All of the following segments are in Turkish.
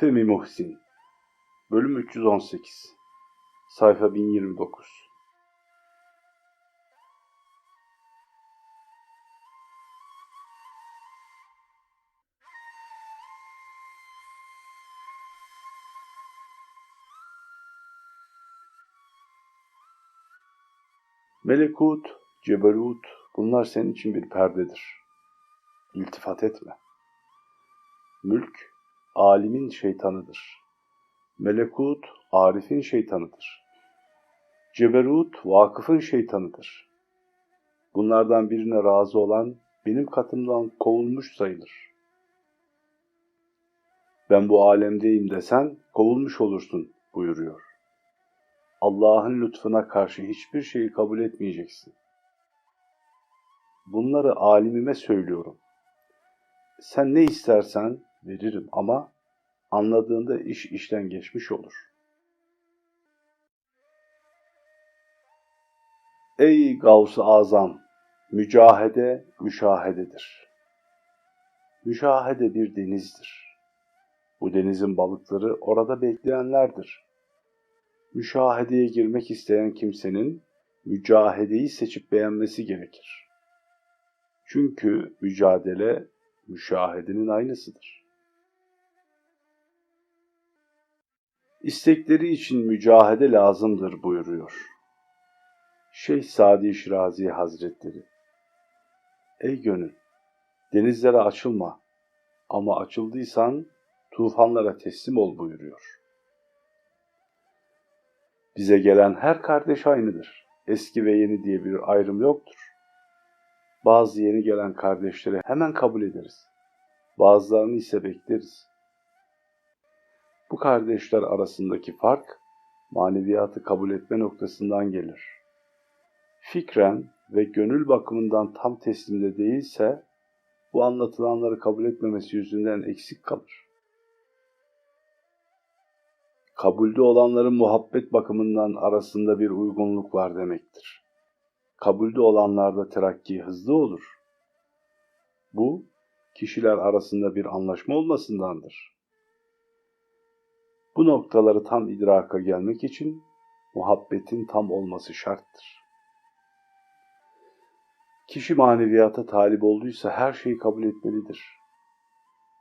Femi Muhsin Bölüm 318 Sayfa 1029 Melekut, ceberut bunlar senin için bir perdedir. İltifat etme. Mülk, alimin şeytanıdır. Melekut, arifin şeytanıdır. Ceberut, vakıfın şeytanıdır. Bunlardan birine razı olan benim katımdan kovulmuş sayılır. Ben bu alemdeyim desen kovulmuş olursun buyuruyor. Allah'ın lütfuna karşı hiçbir şeyi kabul etmeyeceksin. Bunları alimime söylüyorum. Sen ne istersen veririm ama anladığında iş işten geçmiş olur. Ey Gavs-ı Azam! Mücahede müşahededir. Müşahede bir denizdir. Bu denizin balıkları orada bekleyenlerdir. Müşahedeye girmek isteyen kimsenin mücahedeyi seçip beğenmesi gerekir. Çünkü mücadele müşahedenin aynısıdır. İstekleri için mücahede lazımdır buyuruyor. Şeyh Sadi Şirazi Hazretleri Ey gönül! Denizlere açılma ama açıldıysan tufanlara teslim ol buyuruyor. Bize gelen her kardeş aynıdır. Eski ve yeni diye bir ayrım yoktur. Bazı yeni gelen kardeşleri hemen kabul ederiz. Bazılarını ise bekleriz. Bu kardeşler arasındaki fark maneviyatı kabul etme noktasından gelir. Fikren ve gönül bakımından tam teslimde değilse bu anlatılanları kabul etmemesi yüzünden eksik kalır. Kabulde olanların muhabbet bakımından arasında bir uygunluk var demektir. Kabulde olanlarda terakki hızlı olur. Bu, kişiler arasında bir anlaşma olmasındandır. Bu noktaları tam idraka gelmek için muhabbetin tam olması şarttır. Kişi maneviyata talip olduysa her şeyi kabul etmelidir.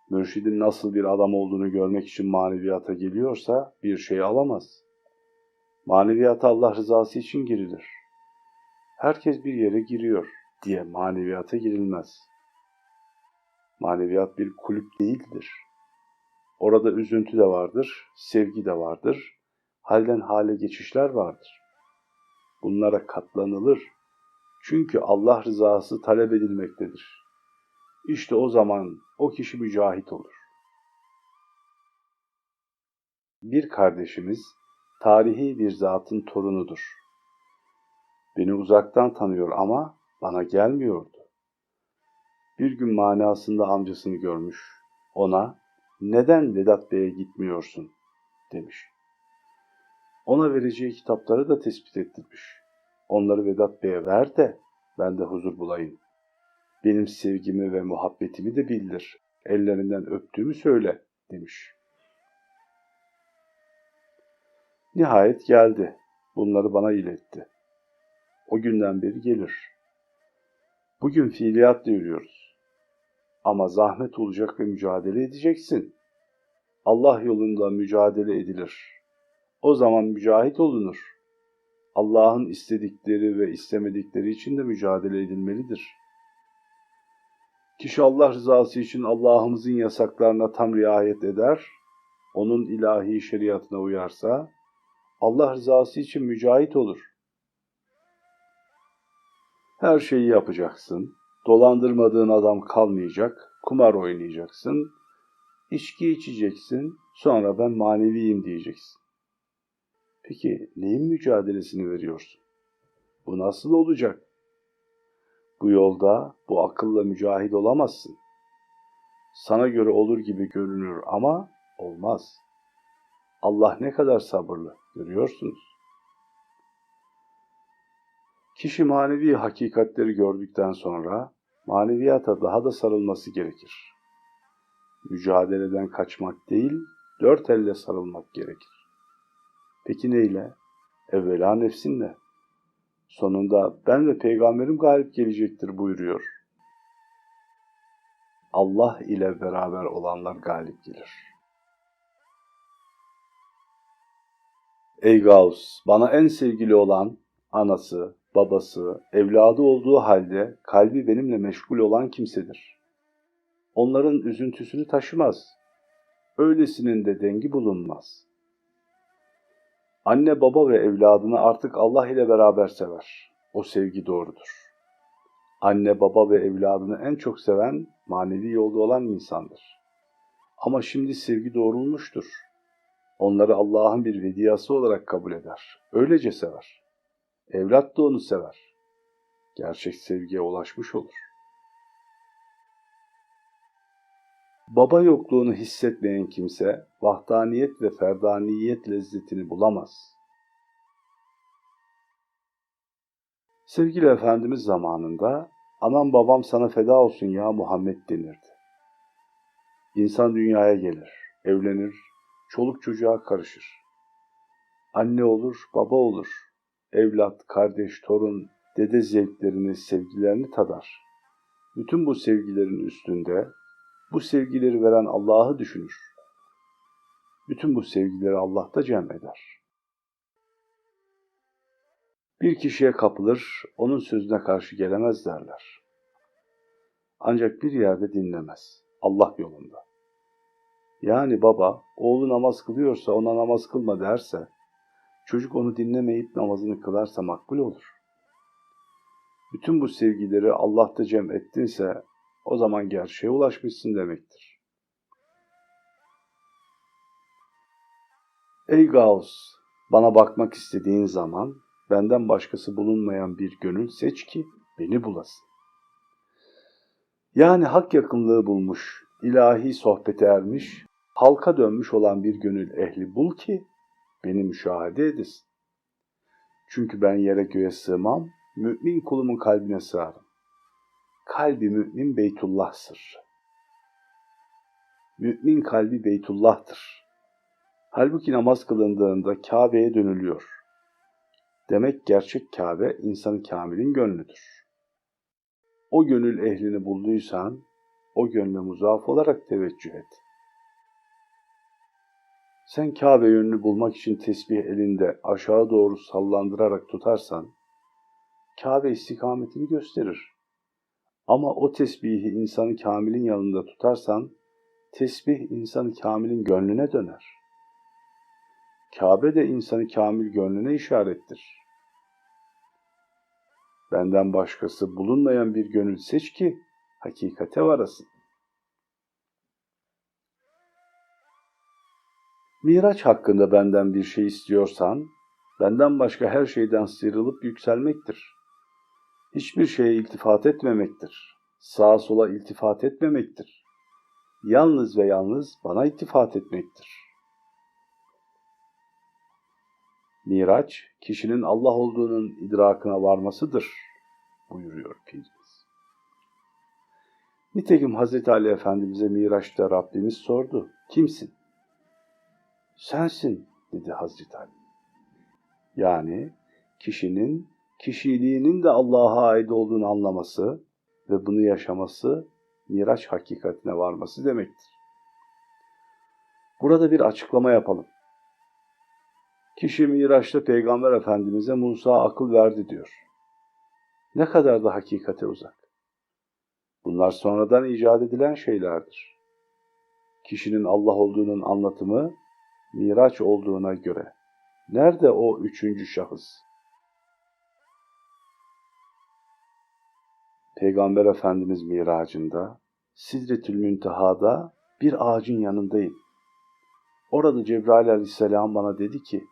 Mürşidin nasıl bir adam olduğunu görmek için maneviyata geliyorsa bir şey alamaz. Maneviyata Allah rızası için girilir. Herkes bir yere giriyor diye maneviyata girilmez. Maneviyat bir kulüp değildir. Orada üzüntü de vardır, sevgi de vardır, halden hale geçişler vardır. Bunlara katlanılır. Çünkü Allah rızası talep edilmektedir. İşte o zaman o kişi mücahit olur. Bir kardeşimiz tarihi bir zatın torunudur. Beni uzaktan tanıyor ama bana gelmiyordu. Bir gün manasında amcasını görmüş. Ona neden Vedat Bey'e gitmiyorsun demiş. Ona vereceği kitapları da tespit ettirmiş. Onları Vedat Bey'e ver de ben de huzur bulayım. Benim sevgimi ve muhabbetimi de bildir. Ellerinden öptüğümü söyle demiş. Nihayet geldi. Bunları bana iletti. O günden beri gelir. Bugün fiiliyatla yürüyoruz. Ama zahmet olacak ve mücadele edeceksin. Allah yolunda mücadele edilir. O zaman mücahit olunur. Allah'ın istedikleri ve istemedikleri için de mücadele edilmelidir. Kişi Allah rızası için Allah'ımızın yasaklarına tam riayet eder, onun ilahi şeriatına uyarsa, Allah rızası için mücahit olur. Her şeyi yapacaksın, dolandırmadığın adam kalmayacak, kumar oynayacaksın, içki içeceksin, sonra ben maneviyim diyeceksin. Peki neyin mücadelesini veriyorsun? Bu nasıl olacak? Bu yolda bu akılla mücahit olamazsın. Sana göre olur gibi görünür ama olmaz. Allah ne kadar sabırlı görüyorsunuz. Kişi manevi hakikatleri gördükten sonra maneviyata daha da sarılması gerekir. Mücadeleden kaçmak değil, dört elle sarılmak gerekir. Peki neyle? Evvela nefsinle. Sonunda ben ve peygamberim galip gelecektir buyuruyor. Allah ile beraber olanlar galip gelir. Ey Gavs, bana en sevgili olan anası, babası, evladı olduğu halde kalbi benimle meşgul olan kimsedir. Onların üzüntüsünü taşımaz. Öylesinin de dengi bulunmaz. Anne baba ve evladını artık Allah ile beraber sever. O sevgi doğrudur. Anne baba ve evladını en çok seven manevi yolda olan insandır. Ama şimdi sevgi doğrulmuştur. Onları Allah'ın bir vediyası olarak kabul eder. Öylece sever. Evlat da onu sever. Gerçek sevgiye ulaşmış olur. Baba yokluğunu hissetmeyen kimse vahdaniyet ve ferdaniyet lezzetini bulamaz. Sevgili Efendimiz zamanında anam babam sana feda olsun ya Muhammed denirdi. İnsan dünyaya gelir, evlenir, çoluk çocuğa karışır. Anne olur, baba olur. Evlat, kardeş, torun, dede zevklerini, sevgilerini tadar. Bütün bu sevgilerin üstünde bu sevgileri veren Allah'ı düşünür. Bütün bu sevgileri Allah'ta cem eder. Bir kişiye kapılır, onun sözüne karşı gelemez derler. Ancak bir yerde dinlemez, Allah yolunda. Yani baba, oğlu namaz kılıyorsa ona namaz kılma derse, çocuk onu dinlemeyip namazını kılarsa makbul olur. Bütün bu sevgileri Allah'ta cem ettinse, o zaman gerçeğe ulaşmışsın demektir. Ey Gauss, bana bakmak istediğin zaman benden başkası bulunmayan bir gönül seç ki beni bulasın. Yani hak yakınlığı bulmuş, ilahi sohbete ermiş, halka dönmüş olan bir gönül ehli bul ki beni müşahede edesin. Çünkü ben yere göğe sığmam, mümin kulumun kalbine sığarım. Kalbi mümin Beytullah sırrı. Mümin kalbi Beytullah'tır. Halbuki namaz kılındığında Kabe'ye dönülüyor. Demek gerçek Kabe insanı kamilin gönlüdür. O gönül ehlini bulduysan, o gönle muzaf olarak teveccüh et. Sen Kabe yönünü bulmak için tesbih elinde aşağı doğru sallandırarak tutarsan, Kabe istikametini gösterir. Ama o tesbihi insanı kamilin yanında tutarsan, tesbih insanı kamilin gönlüne döner. Kabe de insanı kamil gönlüne işarettir. Benden başkası bulunmayan bir gönül seç ki hakikate varasın. Miraç hakkında benden bir şey istiyorsan, benden başka her şeyden sıyrılıp yükselmektir. Hiçbir şeye iltifat etmemektir. Sağa sola iltifat etmemektir. Yalnız ve yalnız bana iltifat etmektir. Miraç, kişinin Allah olduğunun idrakına varmasıdır, buyuruyor Pirimiz. Nitekim Hazreti Ali Efendimiz'e Miraç'ta Rabbimiz sordu, kimsin? Sensin, dedi Hazreti Ali. Yani kişinin kişiliğinin de Allah'a ait olduğunu anlaması ve bunu yaşaması Miraç hakikatine varması demektir. Burada bir açıklama yapalım. Kişi Miraç'ta Peygamber Efendimiz'e Musa akıl verdi diyor. Ne kadar da hakikate uzak. Bunlar sonradan icat edilen şeylerdir. Kişinin Allah olduğunun anlatımı Miraç olduğuna göre. Nerede o üçüncü şahıs? Peygamber Efendimiz miracında, Sidretül Münteha'da bir ağacın yanındayım. Orada Cebrail aleyhisselam bana dedi ki,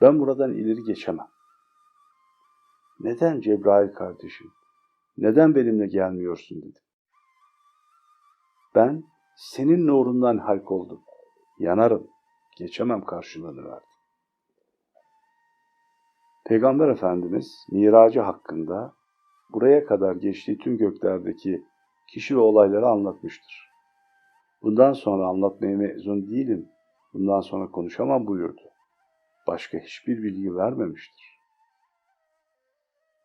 ben buradan ileri geçemem. Neden Cebrail kardeşim? Neden benimle gelmiyorsun dedim. Ben senin nurundan halk oldum. Yanarım. Geçemem karşılığını verdi. Peygamber Efendimiz miracı hakkında buraya kadar geçtiği tüm göklerdeki kişi ve olayları anlatmıştır. Bundan sonra anlatmaya mezun değilim. Bundan sonra konuşamam buyurdu. Başka hiçbir bilgi vermemiştir.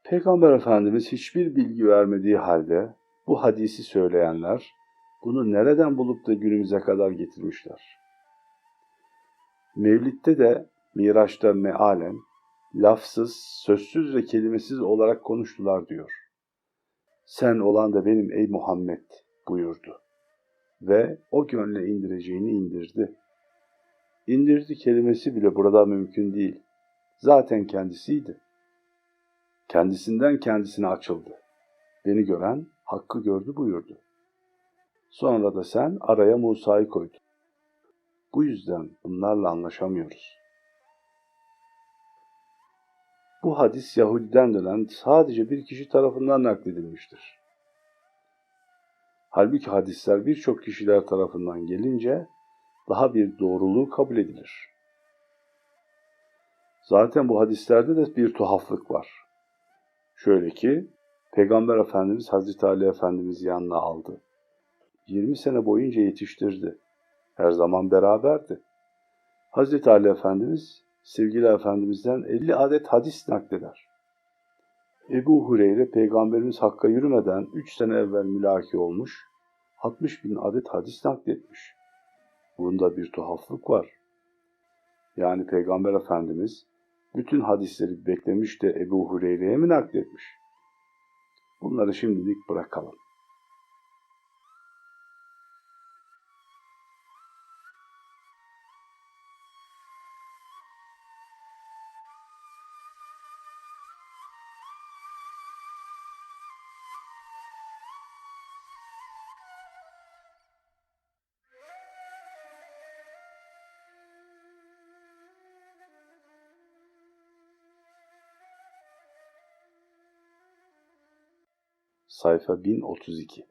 Peygamber Efendimiz hiçbir bilgi vermediği halde bu hadisi söyleyenler bunu nereden bulup da günümüze kadar getirmişler? Mevlid'de de Miraç'ta mealen lafsız, sözsüz ve kelimesiz olarak konuştular diyor. Sen olan da benim ey Muhammed buyurdu. Ve o gönle indireceğini indirdi. İndirdi kelimesi bile burada mümkün değil. Zaten kendisiydi. Kendisinden kendisine açıldı. Beni gören hakkı gördü buyurdu. Sonra da sen araya Musa'yı koydun. Bu yüzden bunlarla anlaşamıyoruz. Bu hadis Yahudiden dönen sadece bir kişi tarafından nakledilmiştir. Halbuki hadisler birçok kişiler tarafından gelince daha bir doğruluğu kabul edilir. Zaten bu hadislerde de bir tuhaflık var. Şöyle ki, Peygamber Efendimiz Hazreti Ali Efendimiz'i yanına aldı. 20 sene boyunca yetiştirdi. Her zaman beraberdi. Hazreti Ali Efendimiz sevgili Efendimiz'den 50 adet hadis nakleder. Ebu Hureyre Peygamberimiz Hakk'a yürümeden 3 sene evvel mülaki olmuş, 60 bin adet hadis nakletmiş. Bunda bir tuhaflık var. Yani Peygamber Efendimiz bütün hadisleri beklemiş de Ebu Hureyre'ye mi nakletmiş? Bunları şimdilik bırakalım. Sayfa 1032